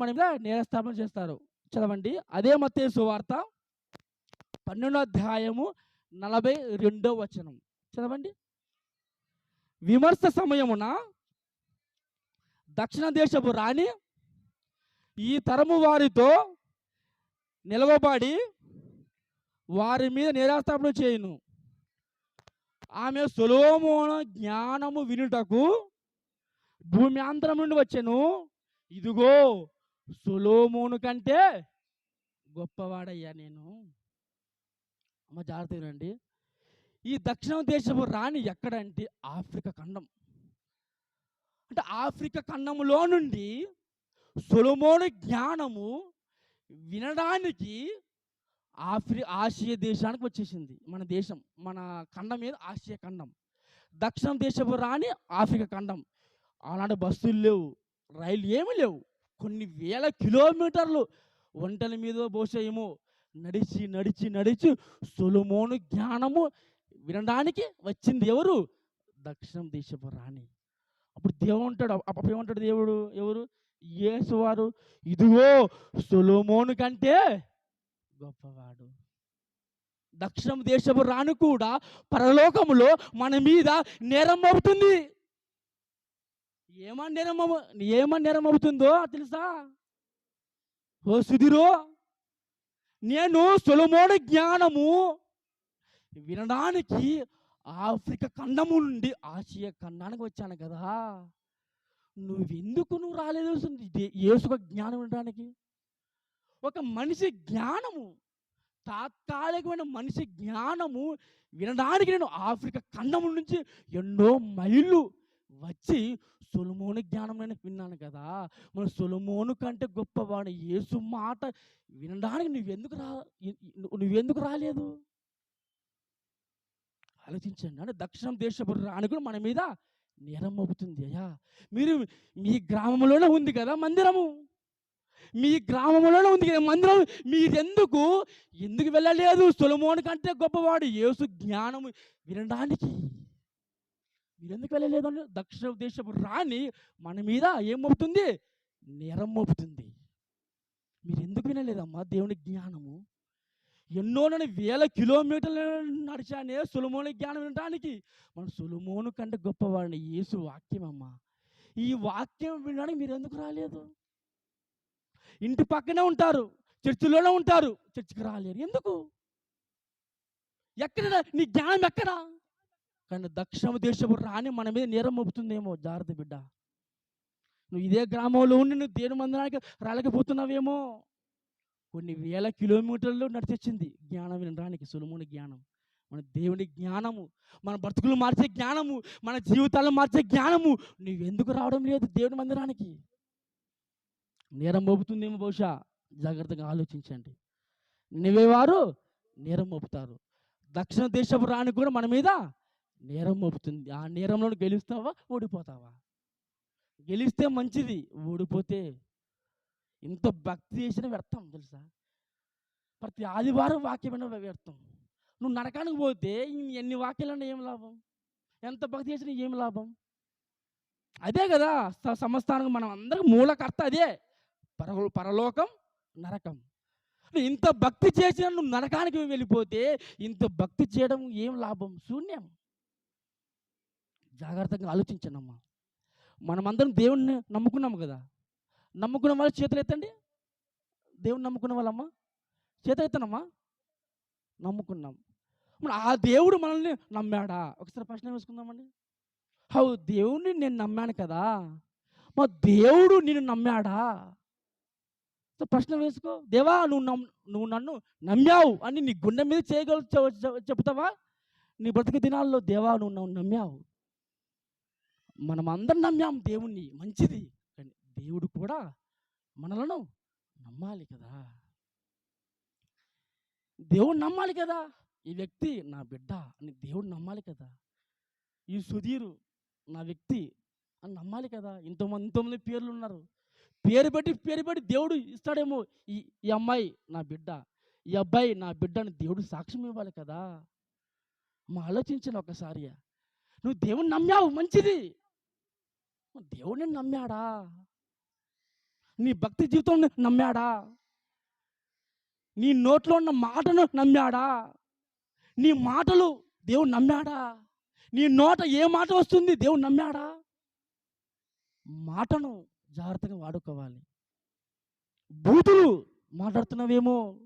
మన మీద నేరస్థాపన చేస్తారు. చదవండి. అదే మతే సువార్త పన్నెండో అధ్యాయము నలభై రెండో వచనం. చదవండి. విమర్శ సమయమున దక్షిణ దేశపు రాణి ఈ తరము వారితో నిలవబడి వారి మీద నిరాస్థాపన చేయును. ఆమె సులోమోన జ్ఞానము వినుటకు భూమ్యాంతరం నుండి వచ్చెను. ఇదిగో సులోమోను కంటే గొప్పవాడయ్యా నేను. అమ్మ జాగ్రత్త రండి ఈ దక్షిణ దేశపు రాణి ఎక్కడంటే ఆఫ్రికా ఖండం. అంటే ఆఫ్రికా ఖండములో నుండి సొలొమోను జ్ఞానము వినడానికి ఆఫ్రి ఆసియా దేశానికి వచ్చేసింది. మన దేశం మన ఖండం మీద ఆసియా ఖండం. దక్షిణ దేశపు రాణి ఆఫ్రికా ఖండం. ఆనాడు బస్సులు లేవు రైలు ఏమీ లేవు. కొన్ని వేల కిలోమీటర్లు ఒంటల మీద బహుశా నడిచి నడిచి నడిచి సులుమోను జ్ఞానము వినడానికి వచ్చింది ఎవరు? దక్షిణ దేశపు రాణి. అప్పుడు దేవుడు ఉంటాడు అప్పుడు ఏమంటాడు దేవుడు? ఎవరు? యేసువారు ఇదిగో సులుమోను కంటే గొప్పవాడు. దక్షిణ దేశపు రాణి కూడా పరలోకములో మన మీద నేరం మోపుతుంది. ఏమని నేరం ఏమని నేరం అవుతుందో తెలుసా? ఓ సుధిరో నేను సొలొమోను జ్ఞానము వినడానికి ఆఫ్రికా ఖండము నుండి ఆసియా ఖండానికి వచ్చాను కదా. నువ్వెందుకు నువ్వు రాలేదు? ఏసుక జ్ఞానం వినడానికి ఒక మనిషి జ్ఞానము తాత్కాలికమైన మనిషి జ్ఞానము వినడానికి నేను ఆఫ్రికా ఖండము నుంచి ఎన్నో మైళ్ళు వచ్చి సొలమోను జ్ఞానం నేను విన్నాను కదా! మన సొలమోను కంటే గొప్పవాడు యేసు మాట వినడానికి నువ్వెందుకు రా నువ్వెందుకు రాలేదు? ఆలోచించండి. అంటే దక్షిణం దేశపు రాని కూడా మన మీద నేరం మోపుతుంది అయ్యా. మీరు మీ గ్రామంలోనే ఉంది కదా మందిరము? మీ గ్రామంలోనే ఉంది కదా మందిరం? మీరెందుకు? ఎందుకు వెళ్ళలేదు? సొలమోని కంటే గొప్పవాడు యేసు జ్ఞానము వినడానికి. మీరెందుకు వెళ్ళలేదు అని దక్షిణ దేశపు రాణి మన మీద ఏం మోపుతుంది? నేరం మోపుతుంది. మీరు ఎందుకు వినలేదమ్మా దేవుని జ్ఞానము? ఎన్నో నేను వేల కిలోమీటర్లు నడిచానే సులమోని జ్ఞానం వినడానికి మన సులమోను కంటే గొప్పవాడిని యేసు వాక్యం అమ్మా ఈ వాక్యం వినడానికి మీరు ఎందుకు రాలేదు? ఇంటి పక్కనే ఉంటారు చర్చిలోనే ఉంటారు చర్చికి రాలేరు. ఎందుకు? ఎక్కడ నీ జ్ఞానం ఎక్కడ? కానీ దక్షిణ దేశపు రాని మన మీద నేరం మోపుతుందేమో జాగ్రత్త బిడ్డ. నువ్వు ఇదే గ్రామంలో ఉండి నువ్వు దేని మందిరానికి రాలేకపోతున్నావేమో? కొన్ని వేల కిలోమీటర్లు నడిచొచ్చింది జ్ఞానం వినడానికి సులుముని జ్ఞానం. మన దేవుని జ్ఞానము మన బ్రతుకులు మార్చే జ్ఞానము మన జీవితాలను మార్చే జ్ఞానము నువ్వెందుకు రావడం లేదు దేవుని మందిరానికి నేరం మోపుతుందేమో బహుశా? జాగ్రత్తగా ఆలోచించండి. నువ్వేవారు నేరం మోపుతారు. దక్షిణ దేశపు రాణి కూడా మన మీద నేరం మోపుతుంది. ఆ నేరంలో గెలుస్తావా? ఓడిపోతావా? గెలిస్తే మంచిది ఓడిపోతే ఇంత భక్తి చేసిన వ్యర్థం తెలుసా? ప్రతి ఆదివారం వాక్యమైన వ్యర్థం. నువ్వు నరకానికి పోతే ఎన్ని వాక్యాలన్నా ఏం లాభం? ఎంత భక్తి చేసినా ఏం లాభం? అదే కదా సమస్తానికి మనం అందరికి మూలకర్త అదే. పర పరలోకం నరకం. ఇంత భక్తి చేసిన నువ్వు నరకానికి వెళ్ళిపోతే ఇంత భక్తి చేయడం ఏం లాభం? శూన్యం. జాగ్రత్తగా ఆలోచించానమ్మా మనమందరం దేవుణ్ణి నమ్ముకున్నాము కదా. నమ్ముకున్న వాళ్ళు చేతులు ఎత్తండి. దేవుని నమ్ముకున్న వాళ్ళమ్మా. చేతులు ఎత్తనమ్మా. నమ్ముకున్నాం. మరి ఆ దేవుడు మనల్ని నమ్మాడా? ఒకసారి ప్రశ్న వేసుకుందామండి. హౌ దేవుడిని నేను నమ్మాను కదా. మా దేవుడు నిన్ను నమ్మాడా? సో ప్రశ్న వేసుకో. దేవా నువ్వు నమ్ నువ్వు నన్ను నమ్మావు అని నీ గుండె మీద చేయగల చెప్తావా? నీ బ్రతికి దినాల్లో దేవా నువ్వు నన్ను నమ్మావు. మనం అందరం నమ్మాం దేవుణ్ణి మంచిది. కానీ దేవుడు కూడా మనలను నమ్మాలి కదా. దేవుడు నమ్మాలి కదా. ఈ వ్యక్తి నా బిడ్డ అని దేవుడు నమ్మాలి కదా. ఈ సుధీరు నా వ్యక్తి అని నమ్మాలి కదా. ఇంతమంది ఇంతమంది పేర్లు ఉన్నారు. పేరు పెట్టి పేరు పెట్టి దేవుడు ఇస్తాడేమో ఈ ఈ అమ్మాయి నా బిడ్డ. ఈ అబ్బాయి నా బిడ్డ అని దేవుడు సాక్ష్యం ఇవ్వాలి కదా. మా ఆలోచించిన ఒకసారి. నువ్వు దేవుని నమ్మావు మంచిది. దేవుడిని నమ్మాడా? నీ భక్తి జీవితం నమ్మాడా? నీ నోట్లో ఉన్న మాటను నమ్మాడా? నీ మాటలు దేవుడు నమ్మాడా? నీ నోట ఏ మాట వస్తుంది దేవుడు నమ్మాడా? మాటను జాగ్రత్తగా వాడుకోవాలి. బూతులు మాట్లాడుతున్నావేమో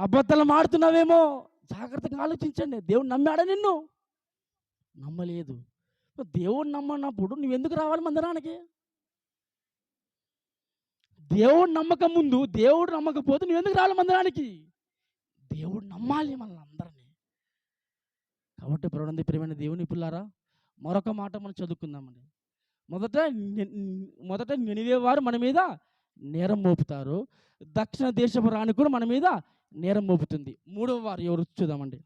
అబద్ధాలు మాడుతున్నావేమో జాగ్రత్తగా ఆలోచించండి. దేవుడు నమ్మాడా నిన్ను? నమ్మలేదు. దేవుణ్ణి నమ్మనప్పుడు నువ్వెందుకు రావాలి మందిరానికి? దేవుడు నమ్మకం ముందు దేవుడు నమ్మకపోతే నువ్వెందుకు రావాలి మందిరానికి? దేవుడు నమ్మాలి మనల్ని అందరినీ. కాబట్టి ప్రణంది ప్రియమైన దేవుని పిల్లారా మరొక మాట మనం చదువుకుందామండి. మొదట మొదట నినివే వారు మన మీద నేరం మోపుతారు. దక్షిణ దేశపు రాణి కూడా మన మీద నేరం మోపుతుంది. మూడవ వారు ఎవరు చూద్దామండి.